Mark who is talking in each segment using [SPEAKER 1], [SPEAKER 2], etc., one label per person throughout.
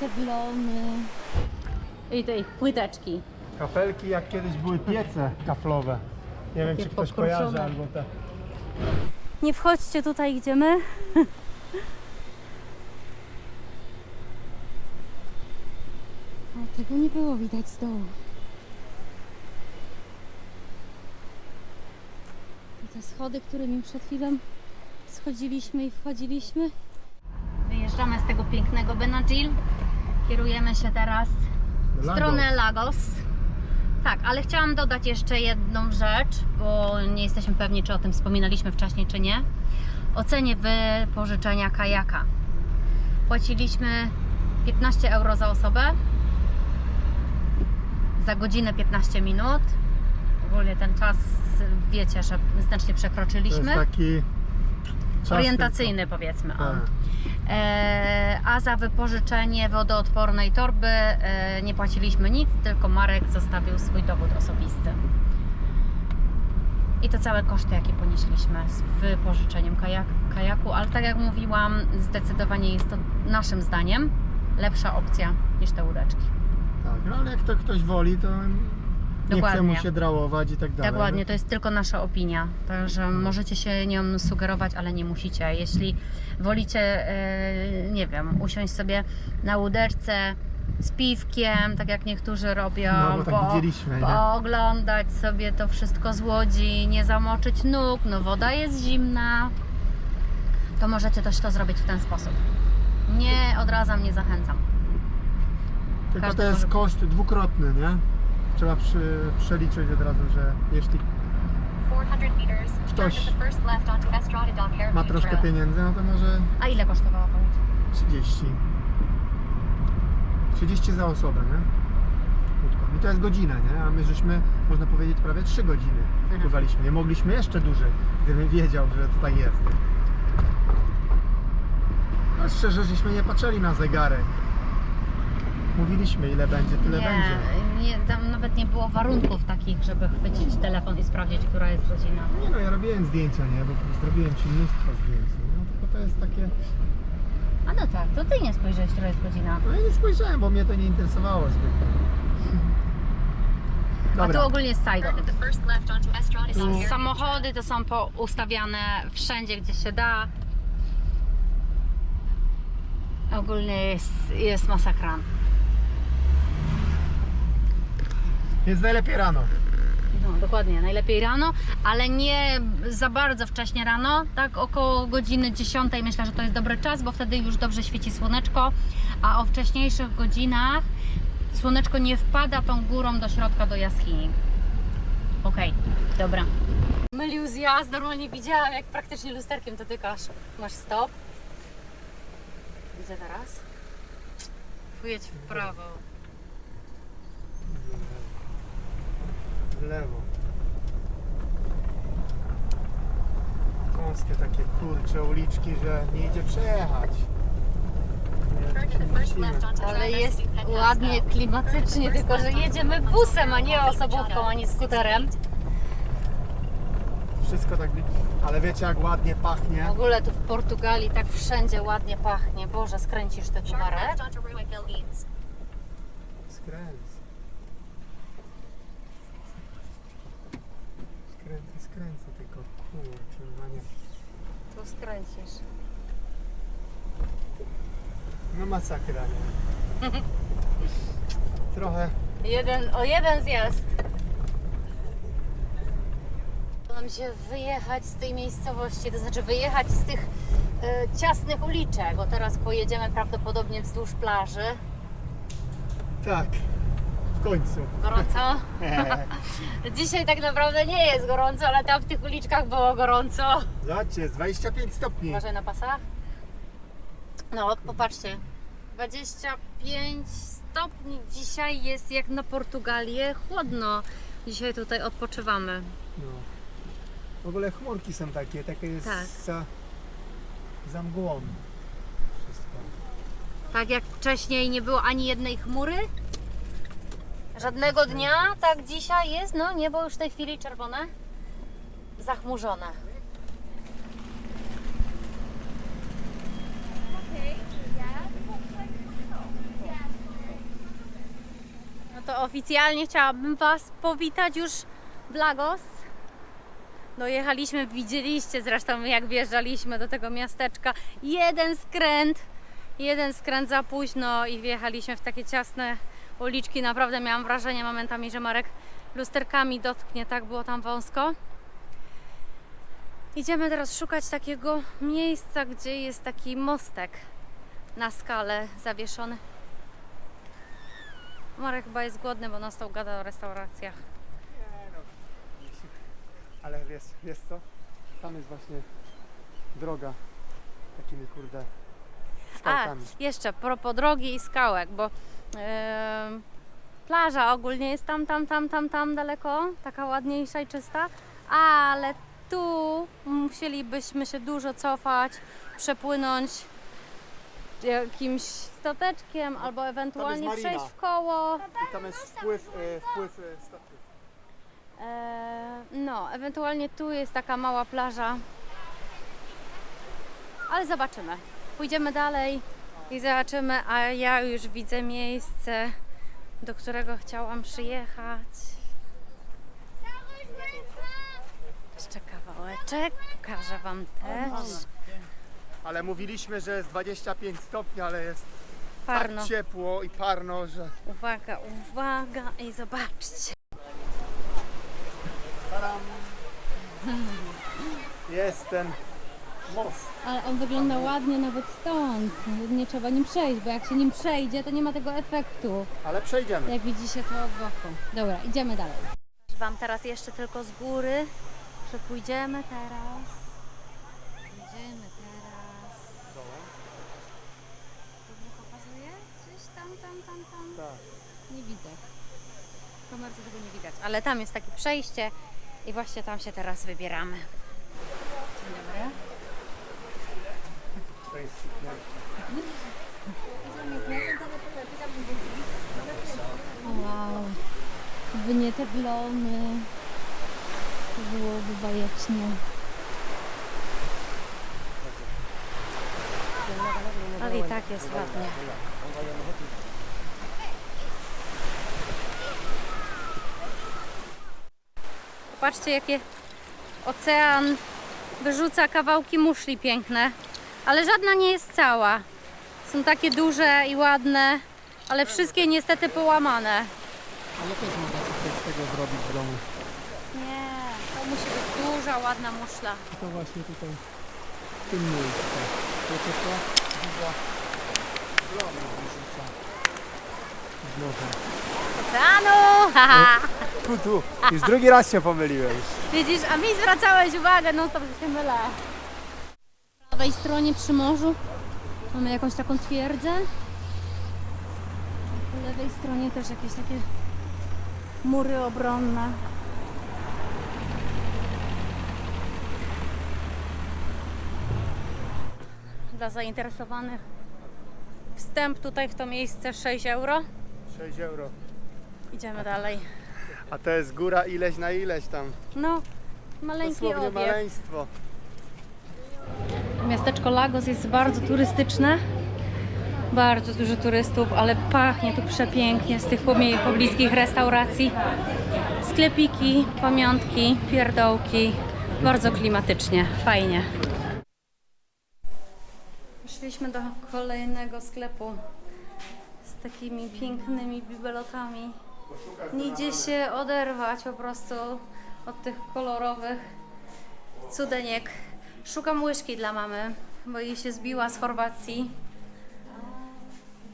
[SPEAKER 1] Te glony. I te ich płyteczki.
[SPEAKER 2] Kafelki jak kiedyś były piece kaflowe. Nie wiem, czy ktoś
[SPEAKER 1] pokruszone.
[SPEAKER 2] kojarzy albo te.
[SPEAKER 1] Nie wchodźcie tutaj, gdzie my. A tego nie było widać z dołu. I te schody, którymi przed chwilą schodziliśmy i wchodziliśmy. Wyjeżdżamy z tego pięknego Benadryl. Kierujemy się teraz w
[SPEAKER 2] Lagos.
[SPEAKER 1] stronę Lagos. Tak, ale chciałam dodać jeszcze jedną rzecz, bo nie jesteśmy pewni, czy o tym wspominaliśmy wcześniej, czy nie. O cenie wypożyczenia kajaka. Płaciliśmy 15 euro za osobę, za godzinę 15 minut. Ogólnie ten czas, wiecie, że znacznie
[SPEAKER 2] To jest
[SPEAKER 1] przekroczyliśmy.
[SPEAKER 2] taki czas
[SPEAKER 1] Orientacyjny powiedzmy.
[SPEAKER 2] tylko-
[SPEAKER 1] O.
[SPEAKER 2] Tak.
[SPEAKER 1] E, a za wypożyczenie wodoodpornej torby e, nie płaciliśmy nic, tylko Marek zostawił swój dowód osobisty. I to całe koszty, jakie ponieśliśmy z wypożyczeniem kajak, kajaku, ale tak jak mówiłam, zdecydowanie jest to naszym zdaniem lepsza opcja niż te łódeczki.
[SPEAKER 2] Tak, no ale jak to ktoś woli, to nie chce
[SPEAKER 1] Dokładnie.
[SPEAKER 2] mu się drałować i tak dalej.
[SPEAKER 1] Tak ładnie,
[SPEAKER 2] no.
[SPEAKER 1] to jest tylko nasza opinia, także możecie się nią sugerować, ale nie musicie. Jeśli wolicie, e, nie wiem, usiąść sobie na łódeczce z piwkiem, tak jak niektórzy robią,
[SPEAKER 2] No, bo tak widzieliśmy, nie?
[SPEAKER 1] pooglądać sobie to wszystko z łodzi, nie zamoczyć nóg, no woda jest zimna, to możecie też to zrobić w ten sposób. Nie odradzam, nie zachęcam.
[SPEAKER 2] Tylko
[SPEAKER 1] każdy
[SPEAKER 2] to jest
[SPEAKER 1] może-
[SPEAKER 2] koszt dwukrotny, nie? Trzeba przy, przeliczyć od razu, że jeśli
[SPEAKER 3] 400 meters, turn
[SPEAKER 2] Ktoś
[SPEAKER 3] to
[SPEAKER 2] ma troszkę pieniędzy, no to może
[SPEAKER 1] A ile kosztowała pomoc?
[SPEAKER 2] 30. 30 za osobę, nie? Krótko. I to jest godzina, nie? A my żeśmy, można powiedzieć, prawie 3 godziny
[SPEAKER 1] Mhm.
[SPEAKER 2] pływaliśmy. Nie mogliśmy jeszcze dłużej, gdybym wiedział, że tutaj jest. No szczerze, żeśmy nie patrzyli na zegarek. Mówiliśmy ile będzie, tyle będzie.
[SPEAKER 1] Nie, nie, tam nawet nie było warunków takich, żeby chwycić telefon i sprawdzić, która jest godzina.
[SPEAKER 2] Nie no, ja robiłem zdjęcia, nie? Bo zrobiłem ci mnóstwo zdjęć. No tylko to jest takie...
[SPEAKER 1] A no tak, to ty nie spojrzałeś, która jest godzina.
[SPEAKER 2] No ja nie spojrzałem, bo mnie to nie interesowało zbytnio.
[SPEAKER 1] A tu
[SPEAKER 2] Dobra.
[SPEAKER 1] ogólnie jest Saigon. Samochody to są poustawiane wszędzie, gdzie się da. Ogólnie jest, jest masakra.
[SPEAKER 2] Jest najlepiej rano.
[SPEAKER 1] No, dokładnie, najlepiej rano, ale nie za bardzo wcześnie rano, tak około godziny 10 myślę, że to jest dobry czas, bo wtedy już dobrze świeci słoneczko, a o wcześniejszych godzinach słoneczko nie wpada tą górą do środka do jaskini. Okej, dobra. Mylił zjazd, normalnie widziałam jak praktycznie lusterkiem dotykasz. Masz stop. Gdzie teraz? Pojedź w prawo.
[SPEAKER 2] W lewo. Wąskie takie kurcze uliczki, że nie idzie przejechać. Musimy.
[SPEAKER 3] left onto
[SPEAKER 1] Ale jest ładnie, klimatycznie, tylko że jedziemy busem, a nie osobówką, ani skuterem.
[SPEAKER 2] Wszystko tak... Ale wiecie jak ładnie pachnie?
[SPEAKER 1] W ogóle tu w Portugalii tak wszędzie ładnie pachnie. Boże, skręcisz
[SPEAKER 3] Ruick Eats.
[SPEAKER 2] Skręć. Skręcę, tylko. Kurczę, no nie.
[SPEAKER 1] Tu skręcisz.
[SPEAKER 2] No masakra, nie? Trochę
[SPEAKER 1] Jeden, o jeden zjazd. Nam się wyjechać z tej miejscowości, to znaczy wyjechać z tych e, ciasnych uliczek, bo teraz pojedziemy prawdopodobnie wzdłuż plaży.
[SPEAKER 2] tak. Końcu.
[SPEAKER 1] Gorąco? Dzisiaj tak naprawdę nie jest gorąco, ale tam w tych uliczkach było gorąco.
[SPEAKER 2] Zobaczcie, jest 25 stopni.
[SPEAKER 1] Uważaj na pasach. No, popatrzcie. 25 stopni dzisiaj jest jak na Portugalię chłodno. Dzisiaj tutaj odpoczywamy.
[SPEAKER 2] No. W ogóle chmurki są takie, takie jest
[SPEAKER 1] Tak.
[SPEAKER 2] za, za mgłą. Wszystko.
[SPEAKER 1] Tak jak wcześniej nie było ani jednej chmury. Żadnego dnia, tak dzisiaj jest, no niebo już w tej chwili czerwone, zachmurzone. to oficjalnie chciałabym Was powitać już w Lagos. Dojechaliśmy, widzieliście zresztą jak wjeżdżaliśmy do tego miasteczka. Jeden skręt, jeden skręt za późno i wjechaliśmy w takie ciasne uliczki. Naprawdę miałam wrażenie momentami, że Marek lusterkami dotknie, tak było tam wąsko. Idziemy teraz szukać takiego miejsca, gdzie jest taki mostek na skalę zawieszony. Marek chyba jest głodny, bo nastał gada o restauracjach.
[SPEAKER 2] Ale wiesz, wiesz co? Tam jest właśnie droga takimi kurde
[SPEAKER 1] A,
[SPEAKER 2] skałkami.
[SPEAKER 1] jeszcze propos drogi i skałek, bo plaża ogólnie jest tam, tam, tam, tam, tam daleko, taka ładniejsza i czysta, ale tu musielibyśmy się dużo cofać, przepłynąć jakimś stateczkiem albo ewentualnie
[SPEAKER 2] marina.
[SPEAKER 1] przejść w koło.
[SPEAKER 2] I tam jest wpływ, e, wpływ e, statków.
[SPEAKER 1] E, no, ewentualnie tu jest taka mała plaża. Ale zobaczymy. Pójdziemy dalej i zobaczymy, a ja już widzę miejsce, do którego chciałam przyjechać. Jeszcze kawałeczek, pokażę Wam też.
[SPEAKER 2] Ale mówiliśmy, że jest 25 stopni, ale jest
[SPEAKER 1] Parno.
[SPEAKER 2] tak ciepło i parno, że
[SPEAKER 1] Uwaga, uwaga i zobaczcie.
[SPEAKER 2] Tadam! jest ten most.
[SPEAKER 1] Ale on wygląda ładnie nawet stąd. Nie trzeba nim przejść, bo jak się nim przejdzie, to nie ma tego efektu.
[SPEAKER 2] Ale przejdziemy.
[SPEAKER 1] Jak widzicie to od boku. Dobra, idziemy dalej. Wam teraz jeszcze tylko z góry, że pójdziemy teraz. Pójdziemy teraz. Dobrze pokazuje? Gdzieś tam, tam, tam, tam.
[SPEAKER 2] Tak.
[SPEAKER 1] Nie widzę. W kamerce tego nie widać. Ale tam jest takie przejście i właśnie tam się teraz wybieramy. Dzień dobry.
[SPEAKER 2] To jest
[SPEAKER 1] Wow, gdyby nie te glomy, to byłoby bajecznie. Ale i tak jest ładnie. Popatrzcie, jakie ocean wyrzuca kawałki muszli piękne, ale żadna nie jest cała. Są takie duże i ładne, ale wszystkie niestety połamane.
[SPEAKER 2] Ale też można coś z tego zrobić w domu.
[SPEAKER 1] Nie, to musi być duża, ładna muszla.
[SPEAKER 2] I to właśnie tutaj w tym miejscu. Wiecie co? Duża glomy wyrzuca z.
[SPEAKER 1] Oceanu! Haha.
[SPEAKER 2] Tu, tu. Już drugi raz się pomyliłem.
[SPEAKER 1] Widzisz, a mi zwracałeś uwagę, no to się mylę. Prawej stronie przy morzu mamy jakąś taką twierdzę. Po lewej stronie też jakieś takie mury obronne. Dla zainteresowanych wstęp tutaj w to miejsce 6 euro.
[SPEAKER 2] 6 euro.
[SPEAKER 1] Idziemy dalej.
[SPEAKER 2] A to jest góra ileś na ileś tam.
[SPEAKER 1] No, maleńki
[SPEAKER 2] Dosłownie
[SPEAKER 1] obieg.
[SPEAKER 2] maleństwo.
[SPEAKER 1] Miasteczko Lagos jest bardzo turystyczne. Bardzo dużo turystów, ale pachnie tu przepięknie z tych pobliskich restauracji. Sklepiki, pamiątki, pierdołki. Bardzo klimatycznie, fajnie. Szliśmy do kolejnego sklepu z takimi pięknymi bibelotami. Nie idzie się oderwać po prostu od tych kolorowych cudeniek. Szukam łyżki dla mamy, bo jej się zbiła z Chorwacji.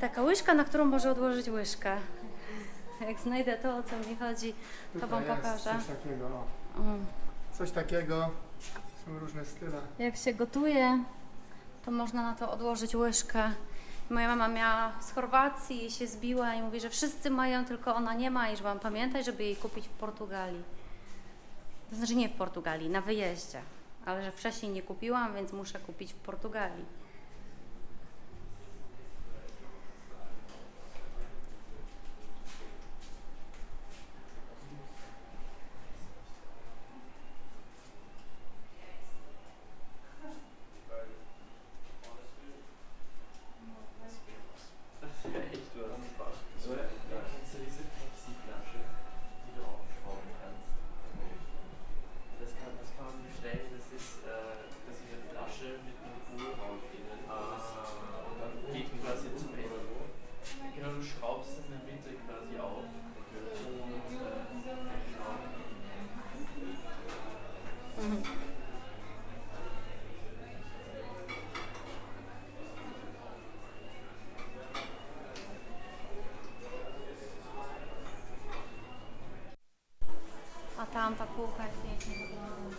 [SPEAKER 1] Taka łyżka, na którą może odłożyć łyżkę. Jak znajdę to, o co mi chodzi, to Wam
[SPEAKER 2] Tutaj jest
[SPEAKER 1] pokażę.
[SPEAKER 2] Coś takiego, no.
[SPEAKER 1] Mm.
[SPEAKER 2] Coś takiego. Są różne style.
[SPEAKER 1] Jak się gotuje, to można na to odłożyć łyżkę. Moja mama miała z Chorwacji i się zbiła i mówi, że wszyscy mają, tylko ona nie ma i że mam pamiętać, żeby jej kupić w Portugalii. To znaczy nie w Portugalii, na wyjeździe. Ale że wcześniej nie kupiłam, więc muszę kupić w Portugalii. Tam ta półka pięknie wygląda.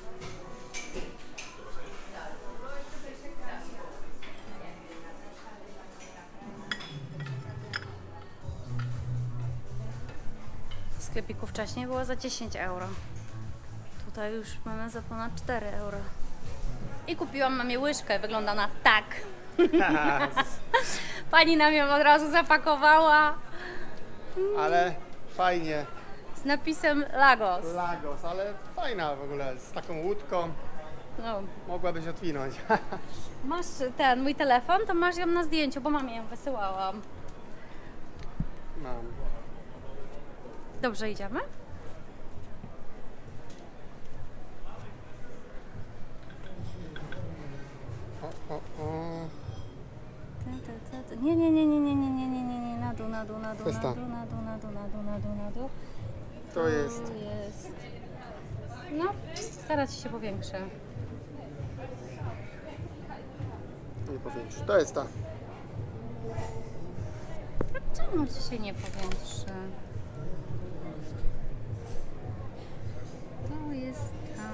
[SPEAKER 1] W sklepiku wcześniej było za 10 euro. Tutaj już mamy za ponad 4 euro. I kupiłam mamie łyżkę, wygląda na tak. Pani nam ją od razu zapakowała
[SPEAKER 2] Ale fajnie.
[SPEAKER 1] Z napisem Lagos.
[SPEAKER 2] Lagos, ale fajna w ogóle, z taką łódką.
[SPEAKER 1] No.
[SPEAKER 2] Mogłabyś odwinąć.
[SPEAKER 1] Masz ten mój telefon, to masz ją na zdjęciu, bo mamie ją wysyłałam.
[SPEAKER 2] Mam.
[SPEAKER 1] Dobrze, idziemy?
[SPEAKER 2] O, o, o.
[SPEAKER 1] Ta, ta, ta, ta. Nie, nie, nie, nie, nie, nie, nie, nie, nie, nie, na dół, na dół, na dół, na
[SPEAKER 2] ta.
[SPEAKER 1] dół, na dół, na dół, na dół, na dół, na dół.
[SPEAKER 2] To jest.
[SPEAKER 1] Jest. No, zaraz ci się powiększę.
[SPEAKER 2] Nie powiększy. To jest ta.
[SPEAKER 1] Czemu ci się nie powiększy? To jest ta.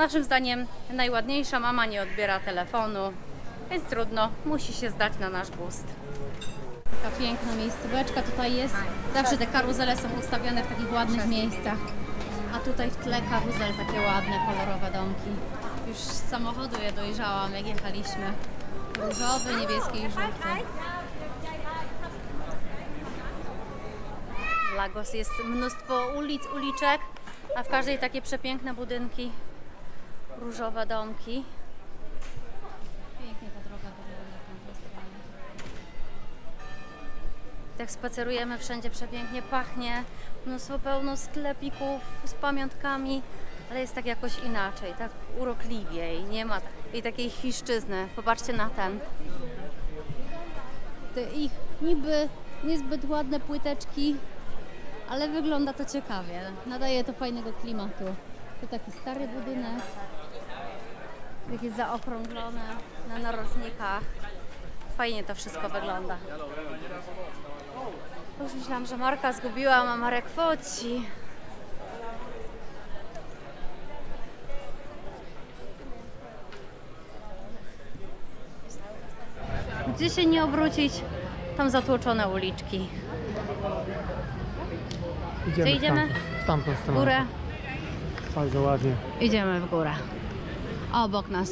[SPEAKER 1] Naszym zdaniem najładniejsza mama nie odbiera telefonu, więc trudno, musi się zdać na nasz gust. Taka piękna miejscóweczka tutaj jest. Zawsze te karuzele są ustawione w takich ładnych miejscach. A tutaj w tle karuzel takie ładne, kolorowe domki. Już z samochodu je dojrzałam, jak jechaliśmy. Różowy, niebieski i żółty. Lagos jest mnóstwo ulic, uliczek, a w każdej takie przepiękne budynki, różowe domki. Tak spacerujemy, wszędzie przepięknie pachnie, mnóstwo pełno sklepików z pamiątkami, ale jest tak jakoś inaczej, tak urokliwiej, nie ma tej takiej chiszczyzny. Popatrzcie na ten. Te ich niby niezbyt ładne płyteczki, ale wygląda to ciekawie. Nadaje to fajnego klimatu. To taki stary budynek, takie zaokrąglone na narożnikach. Fajnie to wszystko wygląda. Już myślałam, że Marka zgubiłam, a Marek foci. Gdzie się nie obrócić, tam zatłoczone uliczki.
[SPEAKER 2] Idziemy,
[SPEAKER 1] Gdzie idziemy?
[SPEAKER 2] W, tamtą, w tamtą stronę.
[SPEAKER 1] górę.
[SPEAKER 2] Bardzo ładnie.
[SPEAKER 1] Idziemy w górę. Obok nas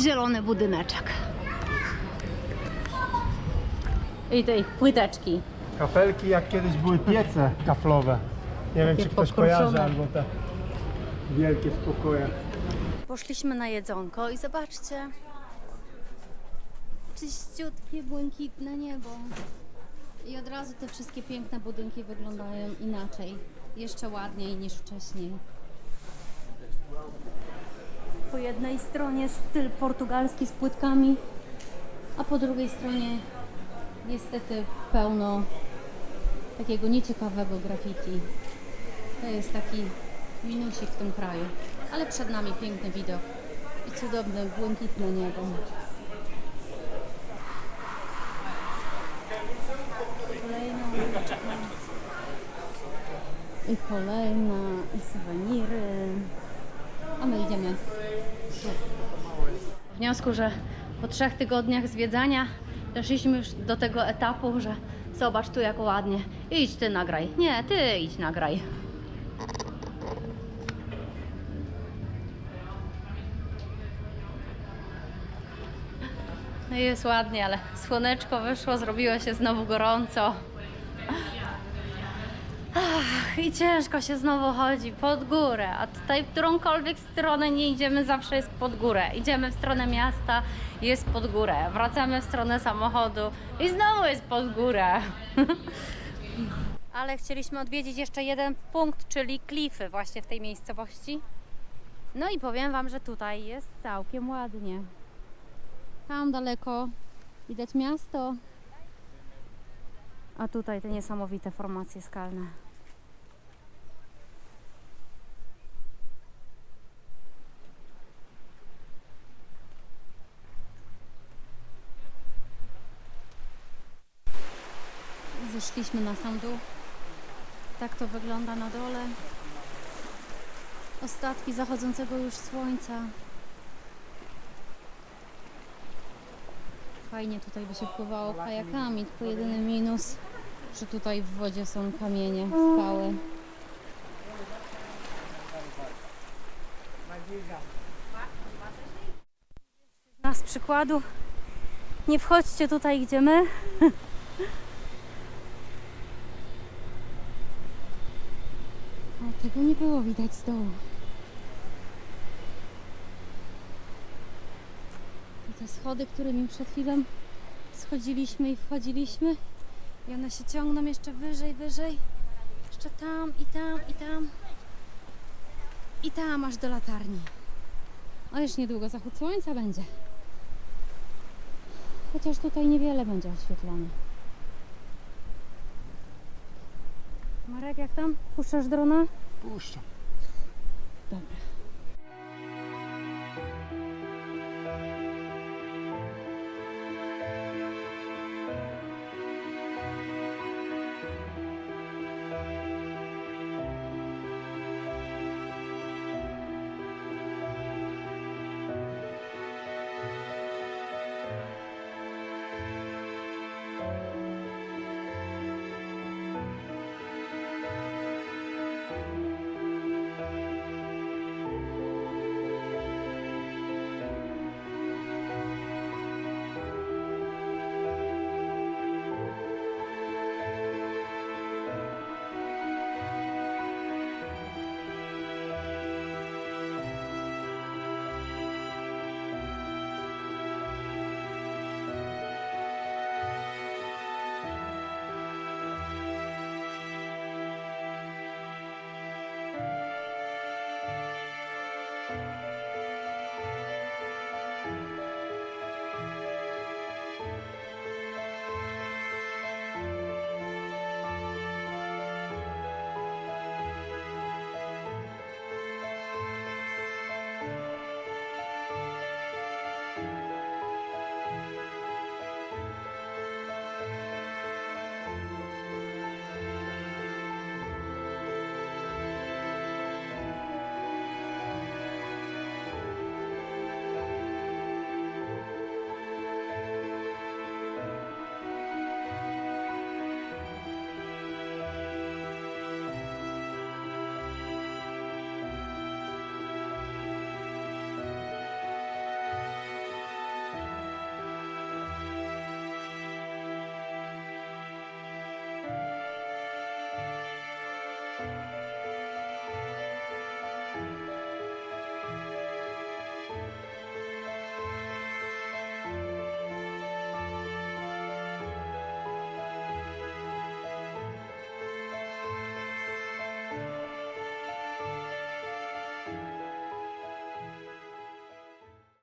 [SPEAKER 1] zielony budyneczek. I te ich płyteczki.
[SPEAKER 2] Kafelki jak kiedyś były piece kaflowe. Nie wiem czy ktoś
[SPEAKER 1] pokruszone.
[SPEAKER 2] kojarzy albo te wielkie w pokojach.
[SPEAKER 1] Poszliśmy na jedzonko i zobaczcie. Czyściutkie, błękitne niebo. I od razu te wszystkie piękne budynki wyglądają inaczej. Jeszcze ładniej niż wcześniej. Po jednej stronie styl portugalski z płytkami, a po drugiej stronie niestety pełno takiego nieciekawego graffiti. To jest taki minusik w tym kraju. Ale przed nami piękny widok i cudowne, błękitne niebo. Kolejna. I kolejna, i suweniry. A my idziemy. Wniosku, że po trzech tygodniach zwiedzania doszliśmy już do tego etapu, że zobacz tu jak ładnie. Idź ty nagraj. Nie, ty idź nagraj. No jest ładnie, ale słoneczko wyszło, zrobiło się znowu gorąco. Ach, I ciężko się znowu chodzi pod górę, a tutaj w którąkolwiek stronę nie idziemy, zawsze jest pod górę. Idziemy w stronę miasta, jest pod górę. Wracamy w stronę samochodu i znowu jest pod górę. Ale chcieliśmy odwiedzić jeszcze jeden punkt, czyli klify właśnie w tej miejscowości. No i powiem Wam, że tutaj jest całkiem ładnie. Tam daleko widać miasto, a tutaj te niesamowite formacje skalne. Zeszliśmy na sam dół Tak to wygląda na dole. Ostatki zachodzącego już słońca. Fajnie tutaj by się pływało kajakami, tylko jedyny minus, że tutaj w wodzie są kamienie, skały. Na z przykładu nie wchodźcie tutaj, gdzie my. O, tego nie było widać z dołu. To te schody, którymi przed chwilą schodziliśmy i wchodziliśmy. I one się ciągną jeszcze wyżej, wyżej. Jeszcze tam i tam i tam. I tam aż do latarni. O, już niedługo zachód słońca będzie. Chociaż tutaj niewiele będzie oświetlone. Marek, jak tam? Puszczasz drona?
[SPEAKER 2] Puszczam.
[SPEAKER 1] Dobra.